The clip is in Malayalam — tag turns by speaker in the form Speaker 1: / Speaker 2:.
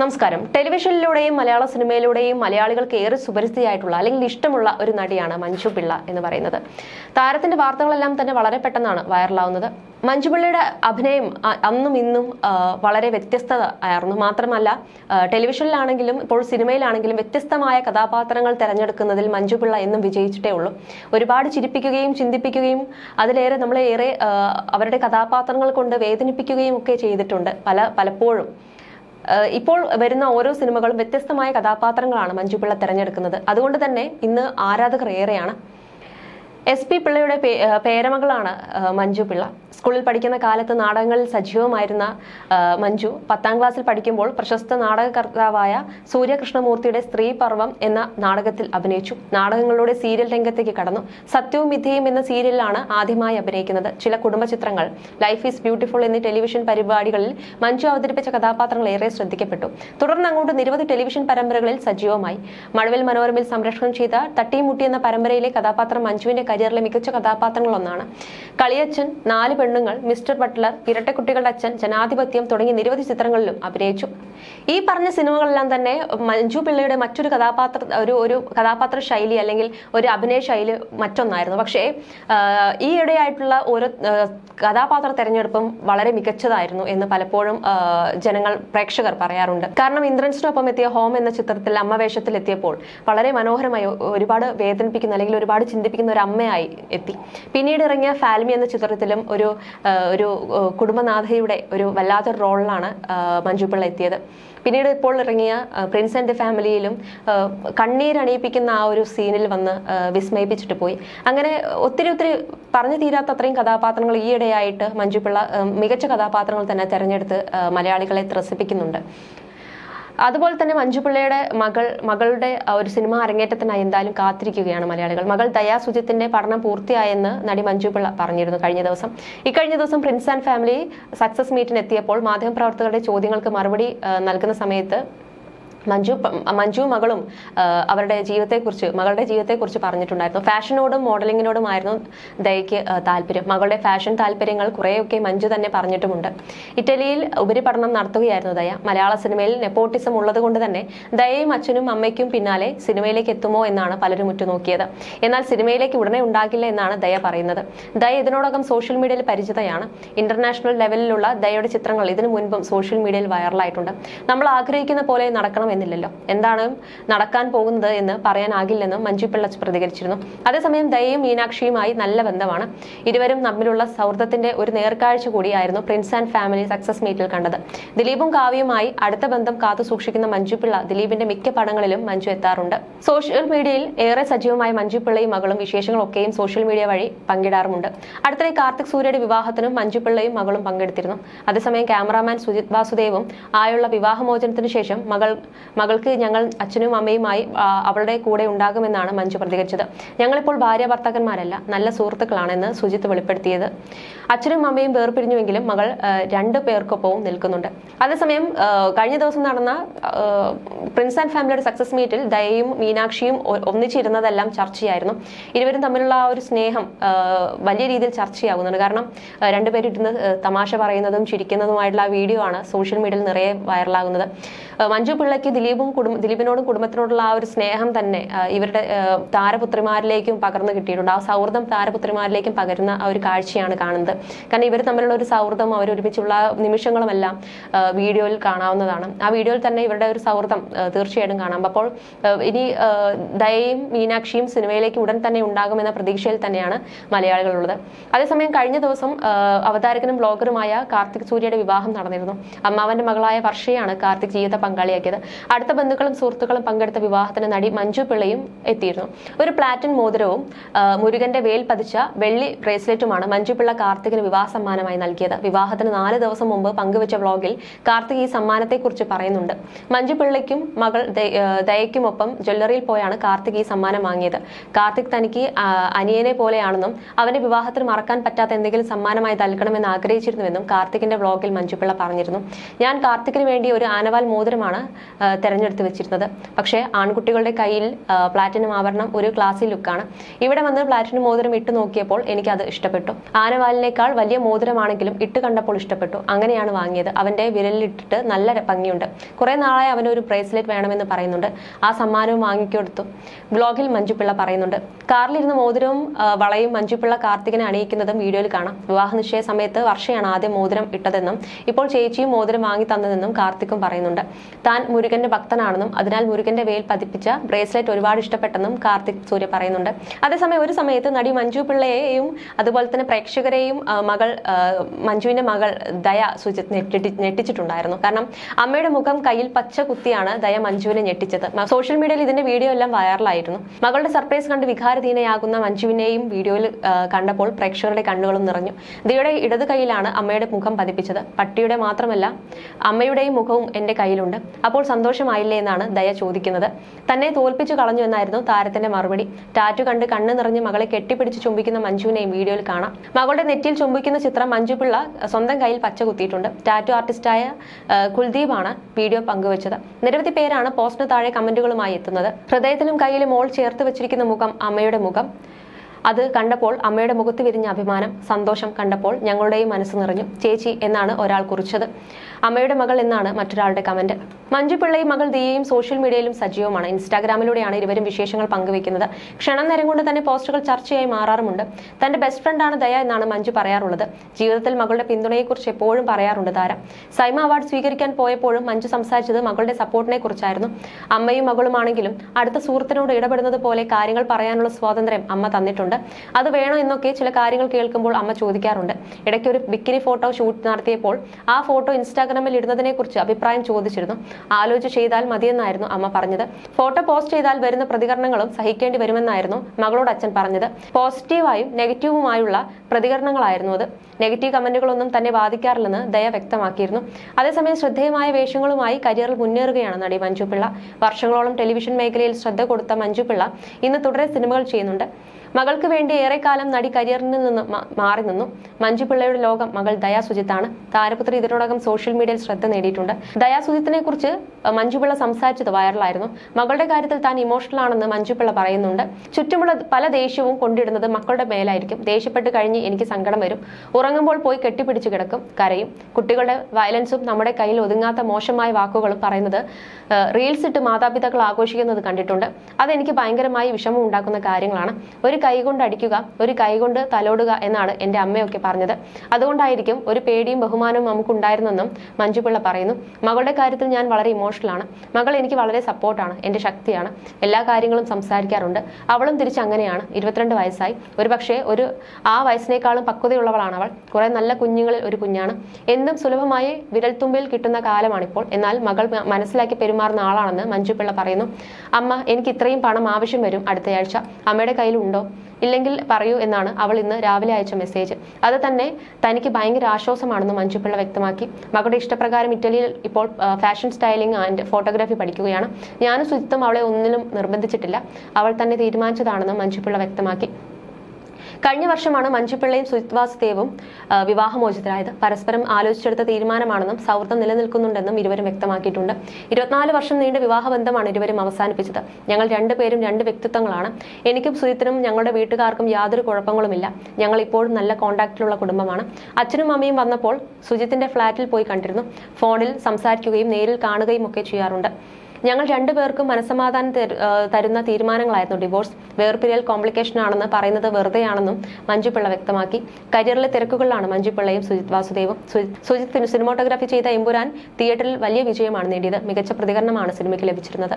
Speaker 1: നമസ്കാരം. ടെലിവിഷനിലൂടെയും മലയാള സിനിമയിലൂടെയും മലയാളികൾക്ക് ഏറെ സുപരിസ്ഥിതിയായിട്ടുള്ള അല്ലെങ്കിൽ ഇഷ്ടമുള്ള ഒരു നടിയാണ് മഞ്ജു പിള്ള എന്ന് പറയുന്നത്. താരത്തിന്റെ വാർത്തകളെല്ലാം തന്നെ വളരെ പെട്ടെന്നാണ് വൈറലാവുന്നത്. മഞ്ജു പിള്ളയുടെ അഭിനയം അന്നും ഇന്നും വളരെ വ്യത്യസ്തത ആയിരുന്നു മാത്രമല്ല ടെലിവിഷനിലാണെങ്കിലും ഇപ്പോൾ സിനിമയിലാണെങ്കിലും വ്യത്യസ്തമായ കഥാപാത്രങ്ങൾ തിരഞ്ഞെടുക്കുന്നതിൽ മഞ്ജു പിള്ള എന്നും വിജയിച്ചിട്ടേ ഉള്ളൂ. ഒരുപാട് ചിരിപ്പിക്കുകയും ചിന്തിപ്പിക്കുകയും അതിലേറെ നമ്മളെ ഏറെ അവരുടെ കഥാപാത്രങ്ങൾ കൊണ്ട് വേദനിപ്പിക്കുകയും ഒക്കെ ചെയ്തിട്ടുണ്ട്. പല പലപ്പോഴും. ഇപ്പോൾ വരുന്ന ഓരോ സിനിമകളും വ്യത്യസ്തമായ കഥാപാത്രങ്ങളാണ് മഞ്ജുപിള്ള തിരഞ്ഞെടുക്കുന്നത്. അതുകൊണ്ട് തന്നെ ഇന്ന് ആരാധകർ ഏറെയാണ് എസ് പി പിള്ളയുടെ പേരമകളാണ് മഞ്ജു പിള്ള. സ്കൂളിൽ പഠിക്കുന്ന കാലത്ത് നാടകങ്ങളിൽ സജീവമായിരുന്ന മഞ്ജു. പത്താം ക്ലാസ്സിൽ പഠിക്കുമ്പോൾ പ്രശസ്ത നാടകകർത്താവായ സൂര്യകൃഷ്ണമൂർത്തിയുടെ സ്ത്രീ പർവം എന്ന നാടകത്തിൽ അഭിനയിച്ചു. നാടകങ്ങളിലൂടെ സീരിയൽ രംഗത്തേക്ക് കടന്നു. സത്യവും വിധിയും എന്ന സീരിയലിലാണ് ആദ്യമായി അഭിനയിക്കുന്നത്. ചില കുടുംബ ചിത്രങ്ങൾ ലൈഫ് ഈസ് ബ്യൂട്ടിഫുൾ എന്നീ ടെലിവിഷൻ പരിപാടികളിൽ മഞ്ജു അവതരിപ്പിച്ച കഥാപാത്രങ്ങൾ ഏറെ ശ്രദ്ധിക്കപ്പെട്ടു. തുടർന്ന് അങ്ങോട്ട് നിരവധി ടെലിവിഷൻ പരമ്പരകളിൽ സജീവമായി. മഴവിൽ മനോരമയിൽ സംരക്ഷണം ചെയ്ത തട്ടിമുട്ടി എന്ന പരമ്പരയിലെ കഥാപാത്രം മഞ്ജുവിന്റെ കരിയറിലെ മികച്ച കഥാപാത്രങ്ങളൊന്നാണ്. കളിയച്ഛൻ നാല് പെണ്ണുങ്ങൾ മിസ്റ്റർ ബട്ട്ലർ ഇരട്ടക്കുട്ടികളുടെ അച്ഛൻ ജനാധിപത്യം തുടങ്ങി നിരവധി ചിത്രങ്ങളിലും അഭിനയിച്ചു. ഈ പറഞ്ഞ സിനിമകളെല്ലാം തന്നെ മഞ്ജു പിള്ളയുടെ മറ്റൊരു കഥാപാത്ര ഒരു ഒരു കഥാപാത്ര ശൈലി അല്ലെങ്കിൽ ഒരു അഭിനയ ശൈലി മറ്റൊന്നായിരുന്നു. പക്ഷേ ഈ ഇടയായിട്ടുള്ള ഓരോ കഥാപാത്ര തെരഞ്ഞെടുപ്പും വളരെ മികച്ചതായിരുന്നു എന്ന് പലപ്പോഴും ജനങ്ങൾ പ്രേക്ഷകർ പറയാറുണ്ട്. കാരണം ഇന്ദ്രൻസിനൊപ്പം എത്തിയ ഹോം എന്ന ചിത്രത്തിൽ അമ്മ വേഷത്തിലെത്തിയപ്പോൾ വളരെ മനോഹരമായി ഒരുപാട് വേദനിപ്പിക്കുന്ന അല്ലെങ്കിൽ ഒരുപാട് ചിന്തിപ്പിക്കുന്ന ഒരു അമ്മയായി എത്തി. പിന്നീട് ഇറങ്ങിയ ഫാൽമി എന്ന ചിത്രത്തിലും ഒരു ഒരു കുടുംബനാഥയുടെ ഒരു വല്ലാത്തൊരു റോളിലാണ് മഞ്ജുപിള്ള മഞ്ജു പിള്ള എത്തിയത്. പിന്നീട് ഇപ്പോൾ ഇറങ്ങിയ പ്രിൻസ് ആൻഡ് ഫാമിലിയിലും കണ്ണീരണിയിപ്പിക്കുന്ന ആ ഒരു സീനിൽ വന്ന് വിസ്മയിപ്പിച്ചിട്ട് പോയി. അങ്ങനെ ഒത്തിരി ഒത്തിരി പറഞ്ഞു തീരാത്ത അത്രയും കഥാപാത്രങ്ങൾ ഈയിടെയായിട്ട് മഞ്ജു പിള്ള മികച്ച കഥാപാത്രങ്ങൾ തന്നെ തിരഞ്ഞെടുത്ത് മലയാളികളെ ത്രസിപ്പിക്കുന്നുണ്ട്. അതുപോലെ തന്നെ മഞ്ജുപിള്ളയുടെ മകൾ മകളുടെ ഒരു സിനിമ അരങ്ങേറ്റത്തിനായി എന്തായാലും കാത്തിരിക്കുകയാണ് മലയാളികൾ. മകൾ ദയാ സുജിത്തിന്റെ പഠനം പൂർത്തിയായെന്ന് നടി മഞ്ജുപിള്ള പറഞ്ഞിരുന്നു കഴിഞ്ഞ ദിവസം. ഇക്കഴിഞ്ഞ ദിവസം പ്രിൻസ് ആൻഡ് ഫാമിലി സക്സസ് മീറ്റിന് എത്തിയപ്പോൾ മാധ്യമപ്രവർത്തകരുടെ ചോദ്യങ്ങൾക്ക് മറുപടി നൽകുന്ന സമയത്ത് മഞ്ജു മഞ്ജു മകളും അവരുടെ ജീവിതത്തെക്കുറിച്ച് മകളുടെ ജീവിതത്തെക്കുറിച്ച് പറഞ്ഞിട്ടുണ്ടായിരുന്നു. ഫാഷനോടും മോഡലിങ്ങിനോടുമായിരുന്നു ദയയ്ക്ക് താല്പര്യം. മകളുടെ ഫാഷൻ താല്പര്യങ്ങൾ കുറേയൊക്കെ മഞ്ജു തന്നെ പറഞ്ഞിട്ടുമുണ്ട്. ഇറ്റലിയിൽ ഉപരിപഠനം നടത്തുകയായിരുന്നു ദയ. മലയാള സിനിമയിൽ നെപ്പോട്ടിസം ഉള്ളത് കൊണ്ട് തന്നെ ദയയും അച്ഛനും അമ്മയ്ക്കും പിന്നാലെ സിനിമയിലേക്ക് എത്തുമോ എന്നാണ് പലരും ഉറ്റുനോക്കിയത്. എന്നാൽ സിനിമയിലേക്ക് ഉടനെ ഉണ്ടാകില്ല എന്നാണ് ദയ പറയുന്നത്. ദയ ഇതിനോടകം സോഷ്യൽ മീഡിയയിൽ പരിചിതയാണ്. ഇന്റർനാഷണൽ ലെവലിലുള്ള ദയയുടെ ചിത്രങ്ങൾ ഇതിനു മുൻപും സോഷ്യൽ മീഡിയയിൽ വൈറലായിട്ടുണ്ട്. നമ്മൾ ആഗ്രഹിക്കുന്ന പോലെ നടക്കണമെന്നില്ലല്ലോ എന്താണ് നടക്കാൻ പോകുന്നത് എന്ന് പറയാനാകില്ലെന്നും മഞ്ജു പിള്ള പ്രതികരിച്ചിരുന്നു. അതേസമയം ദയയും മീനാക്ഷിയുമായി നല്ല ബന്ധമാണ്. ഇരുവരും തമ്മിലുള്ള സൗഹൃദത്തിന്റെ ഒരു നേർക്കാഴ്ച കൂടിയായിരുന്നു പ്രിൻസ് ആൻഡ് ഫാമിലി സക്സസ് മീറ്റിൽ കണ്ടത്. ദിലീപും കാവ്യയുമായി അടുത്ത ബന്ധം കാത്തു സൂക്ഷിക്കുന്ന മഞ്ജു പിള്ള ദിലീപിന്റെ മിക്ക പടങ്ങളിലും മഞ്ജു എത്താറുണ്ട്. സോഷ്യൽ മീഡിയയിൽ ഏറെ സജീവമായ മഞ്ജു പിള്ളയും മകളും വിശേഷങ്ങളൊക്കെയും സോഷ്യൽ മീഡിയ വഴി പങ്കിടാറുമുണ്ട്. അടുത്തിടെ കാർത്തിക് സൂര്യയുടെ വിവാഹത്തിനും മഞ്ജു പിള്ളയും മകളും പങ്കെടുത്തിരുന്നു. അതേസമയം ക്യാമറാമാൻ സുജിത് വാസുദേവും ആയുള്ള വിവാഹമോചനത്തിന് ശേഷം മകൾ മകൾക്ക് ഞങ്ങൾ അച്ഛനും അമ്മയുമായി അവളുടെ കൂടെ ഉണ്ടാകുമെന്നാണ് മഞ്ജു പ്രതികരിച്ചത്. ഞങ്ങളിപ്പോൾ ഭാര്യ ഭർത്താക്കന്മാരല്ല നല്ല സുഹൃത്തുക്കളാണെന്ന് സുജിത്ത് വെളിപ്പെടുത്തിയത്. അച്ഛനും അമ്മയും വേർപിരിഞ്ഞുവെങ്കിലും മകൾ രണ്ടു പേർക്കൊപ്പവും നിൽക്കുന്നുണ്ട്. അതേസമയം കഴിഞ്ഞ ദിവസം നടന്ന പ്രിൻസ് ആൻഡ് ഫാമിലിയുടെ സക്സസ് മീറ്റിൽ ദയയും മീനാക്ഷിയും ഒന്നിച്ചിരുന്നതെല്ലാം ചർച്ചയായിരുന്നു. ഇരുവരും തമ്മിലുള്ള ആ ഒരു സ്നേഹം വലിയ രീതിയിൽ ചർച്ചയാകുന്നുണ്ട് കാരണം രണ്ടുപേരിരുന്ന് തമാശ പറയുന്നതും ചിരിക്കുന്നതുമായിട്ടുള്ള ആ വീഡിയോ ആണ് സോഷ്യൽ മീഡിയയിൽ നിറയെ വൈറലാകുന്നത് മഞ്ജു പിള്ളയ്ക്ക് ദിലീപും കുടുംബ ദിലീപിനോടും കുടുംബത്തിനോടുള്ള ആ ഒരു സ്നേഹം തന്നെ ഇവരുടെ താരപുത്രിമാരിലേക്കും പകർന്നു കിട്ടിയിട്ടുണ്ട്. ആ സൗഹൃദം താരപുത്രിമാരിലേക്കും പകരുന്ന ആ ഒരു കാഴ്ചയാണ് കാണുന്നത്. കാരണം ഇവർ തമ്മിലുള്ള ഒരു സൗഹൃദം അവർ ഒരുമിച്ചുള്ള നിമിഷങ്ങളുമെല്ലാം വീഡിയോയിൽ കാണാവുന്നതാണ്. ആ വീഡിയോയിൽ തന്നെ ഇവരുടെ ഒരു സൗഹൃദം തീർച്ചയായിട്ടും കാണാം. അപ്പോൾ ഇനി ദയയും മീനാക്ഷിയും സിനിമയിലേക്ക് ഉടൻ തന്നെ ഉണ്ടാകുമെന്ന പ്രതീക്ഷയിൽ തന്നെയാണ് മലയാളികളുള്ളത്. അതേസമയം കഴിഞ്ഞ ദിവസം അവതാരകനും ബ്ലോഗറുമായ കാർത്തിക് സൂര്യയുടെ വിവാഹം നടന്നിരുന്നു. അമ്മാവന്റെ മകളായ വർഷയാണ് കാർത്തിക് ജീവിത പങ്കാളിയാക്കിയത്. അടുത്ത ബന്ധുക്കളും സുഹൃത്തുക്കളും പങ്കെടുത്ത വിവാഹത്തിന് നടി മഞ്ജു പിള്ളയും എത്തിയിരുന്നു. ഒരു പ്ലാറ്റിൻ മോതിരവും മുരുകന്റെ വേൽ പതിച്ച വെള്ളി ബ്രേസ്ലെറ്റുമാണ് മഞ്ജു പിള്ള കാർത്തികിന് വിവാഹ സമ്മാനമായി നൽകിയത്. വിവാഹത്തിന് നാല് ദിവസം മുമ്പ് പങ്കുവച്ച വ്ളോഗിൽ കാർത്തിക് ഈ സമ്മാനത്തെക്കുറിച്ച് പറയുന്നുണ്ട്. മഞ്ജു പിള്ളയ്ക്കും മകൾ ദയക്കുമൊപ്പം ജ്വല്ലറിയിൽ പോയാണ് കാർത്തിക് ഈ സമ്മാനം വാങ്ങിയത്. കാർത്തിക് തനിക്ക് അനിയനെ പോലെയാണെന്നും അവന്റെ വിവാഹത്തിന് മറക്കാൻ പറ്റാത്ത എന്തെങ്കിലും സമ്മാനമായി നൽകണമെന്ന് ആഗ്രഹിച്ചിരുന്നുവെന്നും കാർത്തികിന്റെ വ്ളോഗിൽ മഞ്ജുപിള്ള പറഞ്ഞിരുന്നു. ഞാൻ കാർത്തികിന് വേണ്ടി ഒരു ആനവാൽ മോതിരമാണ് തെരഞ്ഞെടുത്ത് വെച്ചിരുന്നത്. പക്ഷേ ആൺകുട്ടികളുടെ കയ്യിൽ പ്ലാറ്റിനും ആഭരണം ഒരു ക്ലാസ്സിൽ ലുക്കാണ്. ഇവിടെ വന്ന് പ്ലാറ്റിനം മോതിരം ഇട്ട് നോക്കിയപ്പോൾ എനിക്കത് ഇഷ്ടപ്പെട്ടു. ആനവാലിനേക്കാൾ വലിയ മോതിരമാണെങ്കിലും ഇട്ട് കണ്ടപ്പോൾ ഇഷ്ടപ്പെട്ടു. അങ്ങനെയാണ് വാങ്ങിയത്. അവന്റെ വിരലിലിട്ടിട്ട് നല്ല ഭംഗിയുണ്ട്. കുറെ നാളായി അവനൊരു ബ്രേസ്ലെറ്റ് വേണമെന്ന് പറയുന്നുണ്ട്. ആ സമ്മാനവും വാങ്ങിക്കൊടുത്തു. ബ്ലോഗിൽ മഞ്ജുപിള്ള പറയുന്നുണ്ട്. കാറിലിരുന്ന് മോതിരവും വളയും മഞ്ജുപിള്ള കാർത്തികനെ അണിയിക്കുന്നതും വീഡിയോയിൽ കാണാം. വിവാഹ നിശ്ചയ സമയത്ത് വർഷയാണ് ആദ്യം മോതിരം ഇട്ടതെന്നും ഇപ്പോൾ ചേച്ചിയും മോതിരം വാങ്ങി തന്നതെന്നും കാർത്തിക്കും പറയുന്നുണ്ട്. താൻ മുരുകന്റെ ഭക്തനാണെന്നും അതിനാൽ മുരുകന്റെ വേൽ പതിപ്പിച്ച ബ്രേസ്ലെറ്റ് ഒരുപാട് ഇഷ്ടപ്പെട്ടെന്നും കാർത്തിക് സൂര്യ പറയുന്നുണ്ട്. അതേസമയം ഒരു സമയത്ത് നടി മഞ്ജു പിള്ളയെയും അതുപോലെ തന്നെ പ്രേക്ഷകരെയും മകൾ മഞ്ജുവിന്റെ മകൾ ദയ ഞെട്ടി ഞെട്ടിച്ചിട്ടുണ്ടായിരുന്നു. കാരണം അമ്മയുടെ മുഖം കയ്യിൽ പച്ച കുത്തിയാണ് ദയ മഞ്ജുവിനെ ഞെട്ടിച്ചത്. സോഷ്യൽ മീഡിയയിൽ ഇതിന്റെ വീഡിയോ എല്ലാം വൈറലായിരുന്നു. മകളുടെ സർപ്രൈസ് കണ്ട് വികാരധീനയാകുന്ന മഞ്ജുവിനെയും വീഡിയോയിൽ കണ്ടപ്പോൾ പ്രേക്ഷകരുടെ കണ്ണുകളും നിറഞ്ഞു. ദയുടെ ഇടത് കൈയിലാണ് അമ്മയുടെ മുഖം പതിപ്പിച്ചത്. പട്ടിയുടെ മാത്രമല്ല അമ്മയുടെയും മുഖവും എന്റെ കയ്യിലുണ്ട്. അപ്പോൾ സന്തോഷമായില്ലേ എന്നാണ് ദയ ചോദിക്കുന്നത്. തന്നെ തോൽപ്പിച്ചു കളഞ്ഞു എന്നായിരുന്നു താരത്തിന്റെ മറുപടി. ടാറ്റു കണ്ട് കണ്ണ് നിറഞ്ഞ് മകളെ കെട്ടിപ്പിടിച്ച് ചുംബിക്കുന്ന മഞ്ജുവിനെയും വീഡിയോയിൽ കാണാം. മകളുടെ നെറ്റിയിൽ ചുംബിക്കുന്ന ചിത്രം മഞ്ജു പിള്ള സ്വന്തം കയ്യിൽ പച്ച കുത്തിയിട്ടുണ്ട്. ടാറ്റു ആർട്ടിസ്റ്റായ കുൽദീപ് കുൽദീപാണ് വീഡിയോ പങ്കുവച്ചത്. നിരവധി പേരാണ് പോസ്റ്റിന് താഴെ കമന്റുകളുമായി എത്തുന്നത്. ഹൃദയത്തിലും കയ്യിലും മോൾ ചേർത്ത് വെച്ചിരിക്കുന്ന മുഖം അമ്മയുടെ മുഖം. അത് കണ്ടപ്പോൾ അമ്മയുടെ മുഖത്ത് വിരിഞ്ഞ അഭിമാനം സന്തോഷം കണ്ടപ്പോൾ ഞങ്ങളുടെയും മനസ്സ് നിറഞ്ഞു. ചേച്ചി എന്നാണ് ഒരാൾ കുറിച്ചത്. അമ്മയുടെ മകൾ എന്നാണ് മറ്റൊരാളുടെ കമന്റ് മഞ്ജു പിള്ളയും മകൾ ദിയയും സോഷ്യൽ മീഡിയയിലും സജീവമാണ്. ഇൻസ്റ്റാഗ്രാമിലൂടെയാണ് ഇരുവരും വിശേഷങ്ങൾ പങ്കുവെക്കുന്നത് ക്ഷണം നേരം കൊണ്ട് തന്നെ പോസ്റ്റുകൾ ചർച്ചയായി മാറാറുമുണ്ട്. തന്റെ ബെസ്റ്റ് ഫ്രണ്ടാണ് ദയ എന്നാണ് മഞ്ജു പറയാറുള്ളത്. ജീവിതത്തിൽ മകളുടെ പിന്തുണയെക്കുറിച്ച് എപ്പോഴും പറയാറുണ്ട് താരം. സൈമ അവാർഡ് സ്വീകരിക്കാൻ പോയപ്പോഴും മഞ്ജു സംസാരിച്ചത് മകളുടെ സപ്പോർട്ടിനെ കുറിച്ചായിരുന്നു. അമ്മയും മകളുമാണെങ്കിലും അടുത്ത സുഹൃത്തിനോട് ഇടപെടുന്നത് പോലെ കാര്യങ്ങൾ പറയാനുള്ള സ്വാതന്ത്ര്യം അമ്മ തന്നിട്ടുണ്ട്. അത് വേണോ എന്നൊക്കെ ചില കാര്യങ്ങൾ കേൾക്കുമ്പോൾ അമ്മ ചോദിക്കാറുണ്ട്. ഇടയ്ക്ക് ഒരു ബിക്കിനി ഫോട്ടോ ഷൂട്ട് നടത്തിയപ്പോൾ ആ ഫോട്ടോ ഇൻസ്റ്റാഗ്രാമിൽ ഇടുന്നതിനെ കുറിച്ച് അഭിപ്രായം ചോദിച്ചിരുന്നു. ആലോചിച്ച് ചെയ്താൽ മതിയെന്നായിരുന്നു അമ്മ പറഞ്ഞത്. ഫോട്ടോ പോസ്റ്റ് ചെയ്താൽ വരുന്ന പ്രതികരണങ്ങളും സഹിക്കേണ്ടി വരുമെന്നായിരുന്നു മകളോട് അച്ഛൻ പറഞ്ഞത്. പോസിറ്റീവായും നെഗറ്റീവുമായുള്ള പ്രതികരണങ്ങളായിരുന്നു അത്. നെഗറ്റീവ് കമന്റുകളൊന്നും തന്നെ ബാധിക്കാറില്ലെന്ന് ദയ വ്യക്തമാക്കിയിരുന്നു. അതേസമയം ശ്രദ്ധേയമായ വേഷങ്ങളുമായി കരിയറിൽ മുന്നേറുകയാണ് നടി മഞ്ജു പിള്ള. വർഷങ്ങളോളം ടെലിവിഷൻ മേഖലയിൽ ശ്രദ്ധ കൊടുത്ത മഞ്ജു പിള്ള ഇന്ന് തുടരെ സിനിമകൾ ചെയ്യുന്നുണ്ട്. മകൾക്ക് വേണ്ടി ഏറെക്കാലം നടി കരിയറിൽ നിന്ന് മാറി നിന്നു. മഞ്ജു പിള്ളയുടെ ലോകം മകൾ ദയാ സുജിത്താണ് താരപുത്രി ഇതിനോടകം സോഷ്യൽ മീഡിയയിൽ ശ്രദ്ധ നേടിയിട്ടുണ്ട്. ദയാ സുജിത്തിനെ കുറിച്ച് മഞ്ജു പിള്ള സംസാരിച്ചത് വൈറലായിരുന്നു. മകളുടെ കാര്യത്തിൽ താൻ ഇമോഷണൽ ആണെന്ന് മഞ്ജു പിള്ള പറയുന്നുണ്ട്. ചുറ്റുമുള്ള പല ദേഷ്യവും കൊണ്ടിടുന്നത് മക്കളുടെ മേലായിരിക്കും. ദേഷ്യപ്പെട്ട് കഴിഞ്ഞ് എനിക്ക് സങ്കടം വരും. ഉറങ്ങുമ്പോൾ പോയി കെട്ടിപ്പിടിച്ച് കിടക്കും കരയും. കുട്ടികളുടെ വയലൻസും നമ്മുടെ കയ്യിൽ ഒതുങ്ങാത്ത മോശമായ വാക്കുകളും പറയുന്നത് റീൽസ് ഇട്ട് മാതാപിതാക്കൾ ആഘോഷിക്കുന്നത് കണ്ടിട്ടുണ്ട്. അതെനിക്ക് ഭയങ്കരമായി വിഷമം ഉണ്ടാക്കുന്ന കാര്യങ്ങളാണ്. ഒരു കൈ കൊണ്ട് അടിക്കുക ഒരു കൈകൊണ്ട് തലോടുക എന്നാണ് എന്റെ അമ്മയൊക്കെ പറഞ്ഞത്. അതുകൊണ്ടായിരിക്കും ഒരു പേടിയും ബഹുമാനവും നമുക്കുണ്ടായിരുന്നെന്നും മഞ്ജുപിള്ള പറയുന്നു. മകളുടെ കാര്യത്തിൽ ഞാൻ വളരെ ഇമോഷണലാണ് മകൾ എനിക്ക് വളരെ സപ്പോർട്ടാണ് എന്റെ ശക്തിയാണ്. എല്ലാ കാര്യങ്ങളും സംസാരിക്കാറുണ്ട്. അവളും തിരിച്ച് അങ്ങനെയാണ് ഇരുപത്തിരണ്ട് വയസ്സായി. ഒരു പക്ഷേ ഒരു ആ വയസ്സിനേക്കാളും പക്വതയുള്ളവളാണ് അവൾ. കുറേ നല്ല കുഞ്ഞുങ്ങളിൽ ഒരു കുഞ്ഞാണ്. എന്നും സുലഭമായി വിരൽത്തുമ്പിൽ കിട്ടുന്ന കാലമാണിപ്പോൾ. എന്നാൽ മകൾ മനസ്സിലാക്കി പെരുമാറുന്ന ആളാണെന്ന് മഞ്ജുപിള്ള പറയുന്നു. അമ്മ എനിക്ക് ഇത്രയും പണം ആവശ്യം വരും അടുത്തയാഴ്ച. അമ്മയുടെ കയ്യിലുണ്ടോ? ഇല്ലെങ്കിൽ പറയൂ എന്നാണ് അവൾ ഇന്ന് രാവിലെ അയച്ച മെസ്സേജ് അത് തന്നെ തനിക്ക് ഭയങ്കര ആശ്വാസമാണെന്ന് മഞ്ജുപിള്ള വ്യക്തമാക്കി. മകളുടെ ഇഷ്ടപ്രകാരം ഇറ്റലിയിൽ ഇപ്പോൾ ഫാഷൻ സ്റ്റൈലിംഗ് ആൻഡ് ഫോട്ടോഗ്രാഫി പഠിക്കുകയാണ്. ഞാനും ശുചിത്വം അവളെ ഒന്നിനും നിർബന്ധിച്ചിട്ടില്ല. അവൾ തന്നെ തീരുമാനിച്ചതാണെന്ന് മഞ്ജുപിള്ള വ്യക്തമാക്കി. കഴിഞ്ഞ വർഷമാണ് മഞ്ജുപിള്ളയും സുജിത്വാസ് വാസുദേവും ആ, വിവാഹമോചിതരായത്. പരസ്പരം ആലോചിച്ചെടുത്ത തീരുമാനമാണെന്നും സൗഹൃദം നിലനിൽക്കുന്നുണ്ടെന്നും ഇരുവരും വ്യക്തമാക്കിയിട്ടുണ്ട്. ഇരുപത്തിനാല് വർഷം നീണ്ട വിവാഹബന്ധമാണ് ഇരുവരും അവസാനിപ്പിച്ചത്. ഞങ്ങൾ രണ്ടുപേരും രണ്ട് വ്യക്തിത്വങ്ങളാണ്. എനിക്കും സുജിത്തിനും ഞങ്ങളുടെ വീട്ടുകാർക്കും യാതൊരു കുഴപ്പങ്ങളുമില്ല. ഞങ്ങൾ ഇപ്പോഴും നല്ല കോണ്ടാക്റ്റിലുള്ള കുടുംബമാണ്. അച്ഛനും അമ്മയും വന്നപ്പോൾ സുജിത്തിന്റെ ഫ്ളാറ്റിൽ പോയി കണ്ടിരുന്നു. ഫോണിൽ സംസാരിക്കുകയും നേരിൽ കാണുകയും ഒക്കെ ചെയ്യാറുണ്ട്. ഞങ്ങൾ രണ്ടുപേർക്കും മനസ്സമാധാനം തരുന്ന തീരുമാനങ്ങളായിരുന്നു. ഡിവോഴ്സ് വേർപിരിയൽ കോംപ്ലിക്കേഷൻ ആണെന്ന് പറയുന്നത് വെറുതെയാണെന്നും മഞ്ജു പിള്ള വ്യക്തമാക്കി. കരിയറിലെ തിരക്കുകളിലാണ് മഞ്ജുപിള്ളയും സുജിത് വാസുദേവും. സുജിത് സിനിമോട്ടോഗ്രാഫി ചെയ്ത എമ്പുരാൻ തിയേറ്ററിൽ വലിയ വിജയമാണ് നേടിയത്. മികച്ച പ്രതികരണമാണ് സിനിമയ്ക്ക് ലഭിച്ചിരുന്നത്.